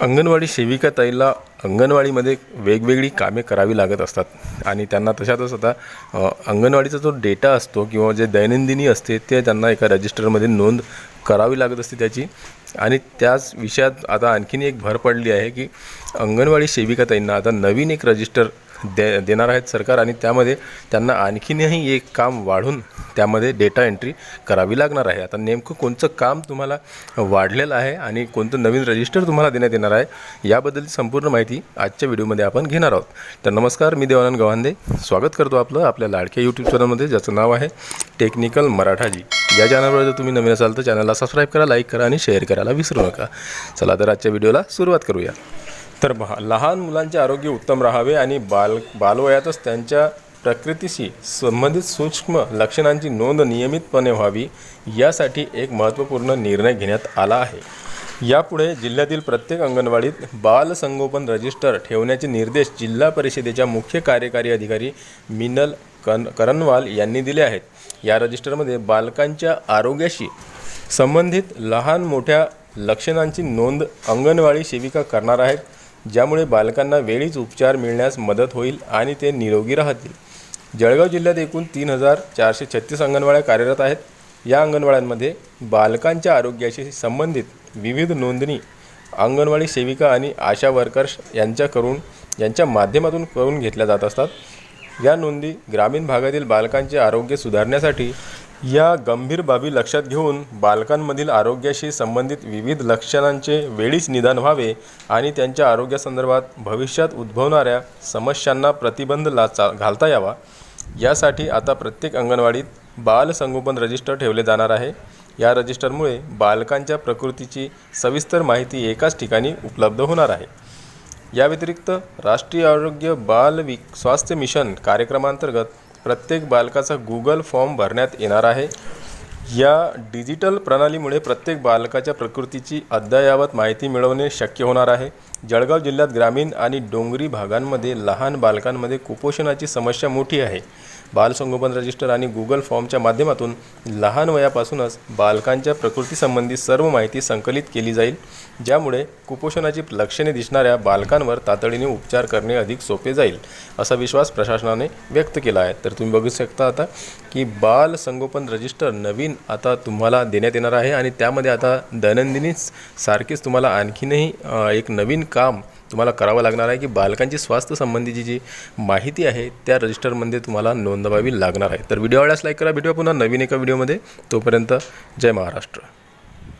अंगणवाडी सेविका ताईला अंगणवाडीमध्ये वेगवेगळी कामे करावी लागत असतात. आणि त्यांना तशातच आता अंगणवाडीचा जो डेटा असतो किंवा जे दैनंदिनी असते ते त्यांना एका रजिस्टरमध्ये नोंद करावी लागत असते त्याची. आणि त्याच विषयात आता आणखीन एक भर पडली आहे की अंगणवाडी सेविका ताईंना आता नवीन एक रजिस्टर दे देणार आहेत सरकार आणि त्यामध्ये त्यांना आणखीनही एक काम वाढून त्यामध्ये डेटा एंट्री करावी लागणार आहे. आता नेमकं कोणतं काम तुम्हाला वाढलेलं आहे आणि कोणतं नवीन रजिस्टर तुम्हाला देण्यात येणार आहे याबद्दलची संपूर्ण माहिती आजच्या व्हिडिओमध्ये आपण घेणार आहोत. तर नमस्कार मी देवानंद गव्हांदे. स्वागत करतो आपलं आपल्या लाडक्या यूट्यूब चॅनलमध्ये ज्याचं नाव आहे टेक्निकल मराठाजी. या चॅनलवर जर तुम्ही नवीन असाल तर चॅनलला सबस्क्राईब करा लाईक करा आणि शेअर करायला विसरू नका. चला तर आजच्या व्हिडिओला सुरुवात करूया. तर लहान मुलांचे आरोग्य उत्तम राहावे आणि बाल बालवयातच त्यांच्या प्रकृतीशी संबंधित सूक्ष्म लक्षणांची नोंद नियमितपणे व्हावी यासाठी एक महत्त्वपूर्ण निर्णय घेण्यात आला आहे. यापुढे जिल्ह्यातील प्रत्येक अंगणवाडीत बालसंगोपन रजिस्टर ठेवण्याचे निर्देश जिल्हा परिषदेच्या मुख्य कार्यकारी अधिकारी मिनल कन करनवाल यांनी दिले आहेत. या रजिस्टरमध्ये बालकांच्या आरोग्याशी संबंधित लहान मोठ्या लक्षणांची नोंद अंगणवाडी सेविका करणार आहेत ज्यामुळे बालकांना वेळीच उपचार मिळण्यास मदत होईल आणि ते निरोगी राहतील. जळगाव जिल्ह्यात एकूण तीन हजार चारशे छत्तीस अंगणवाड्या कार्यरत आहेत. या अंगणवाड्यांमध्ये बालकांच्या आरोग्याशी संबंधित विविध नोंदणी अंगणवाडी सेविका आणि आशा वर्कर्स यांच्या करून यांच्या माध्यमातून करून घेतल्या जात असतात. या नोंदी ग्रामीण भागातील बालकांचे आरोग्य सुधारण्यासाठी या गंभीर बाबी लक्षात घेऊन बालकांमधील आरोग्याशी संबंधित विविध लक्षणांचे वेळीच निदान व्हावे आणि त्यांच्या आरोग्यासंदर्भात भविष्यात उद्भवणाऱ्या समस्यांना प्रतिबंध लाचा घालता यावा. यासाठी आता प्रत्येक अंगणवाडीत बाल संगोपन रजिस्टर ठेवले जाणार आहे. या रजिस्टरमुळे बालकांच्या प्रकृतीची सविस्तर माहिती एकाच ठिकाणी उपलब्ध होणार आहे. या व्यतिरिक्त राष्ट्रीय आरोग्य बाल वि स्वास्थ्य मिशन कार्यक्रमांतर्गत प्रत्येक बालकाचा गुगल फॉर्म भरण्यात येणार आहे. या डिजिटल प्रणालीमुळे प्रत्येक बालकाच्या प्रकृतीची अद्ययावत माहिती मिळवणे शक्य होणार आहे. जळगाव जिल्ह्यात ग्रामीण आणि डोंगरी भागांमध्ये लहान बालकांमध्ये कुपोषणाची समस्या मोठी आहे. बालसंगोपन रजिस्टर आणि गुगल फॉर्मच्या माध्यमातून लहान वयापासूनच बालकांच्या प्रकृतीसंबंधी सर्व माहिती संकलित केली जाईल ज्यामुळे कुपोषणाची लक्षणे दिसणाऱ्या बालकांवर तातडीने उपचार करणे अधिक सोपे जाईल असा विश्वास प्रशासनाने व्यक्त केला आहे. तर तुम्ही बघू शकता आता की बाल संगोपन रजिस्टर नवीन आता तुम्हाला देण्यात येणार आहे आणि त्यामध्ये आता दैनंदिनीच सारखेच तुम्हाला आणखीनही एक नवीन काम तुम्हाला करावं लागणार आहे की बालकांची स्वास्थ्य संबंधीची जी माहिती आहे त्या रजिस्टरमध्ये तुम्हाला नोंदवावी लागणार आहे. तर व्हिडिओ आवडल्यास लाईक करा. भेटूया पुन्हा नवीन एका व्हिडिओमध्ये तोपर्यंत जय महाराष्ट्र.